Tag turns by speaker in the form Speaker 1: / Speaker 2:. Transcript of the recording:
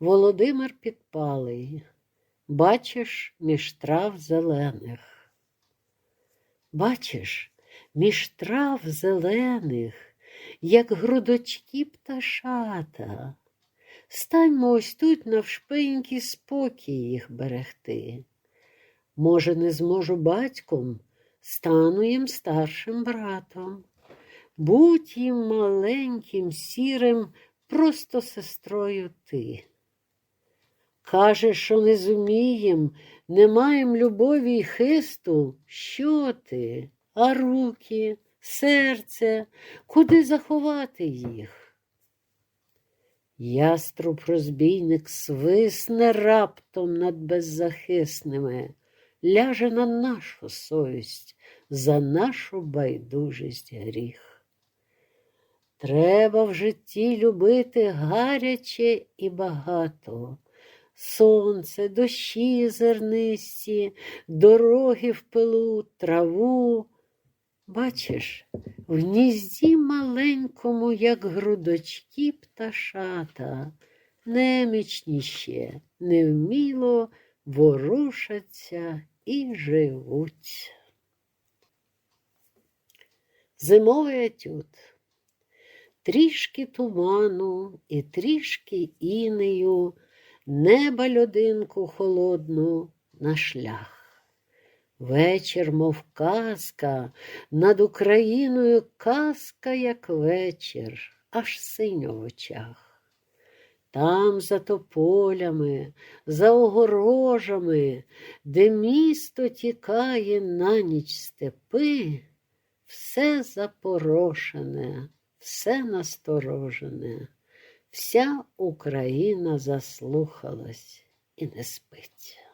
Speaker 1: Володимир Підпалий, бачиш між трав зелених. Бачиш, між трав зелених, як грудочки пташата. Станьмо ось тут навшпиньки спокій їх берегти. Може, не зможу батьком, стану їм старшим братом. Будь їм маленьким, сірим, просто сестрою ти. Каже, що не зумієм, не маєм любові й хисту. Що ти? А руки, серце, куди заховати їх? Яструб розбійник свисне раптом над беззахисними, ляже на нашу совість, за нашу байдужість гріх. Треба в житті любити гаряче і багато. Сонце, дощі зернисті, дороги в пилу, траву. Бачиш, в гнізді маленькому, як грудочки пташата, немічні невміло ворушаться і живуть. Зимовий етюд. Трішки туману і трішки інею, неба льодинку холодну на шлях. Вечір, мов казка, над Україною казка, як вечір, аж синьо в очах. Там, за тополями, за огорожами, де місто тікає на ніч степи, все запорошене, все насторожене, вся Україна заслухалась і не спить.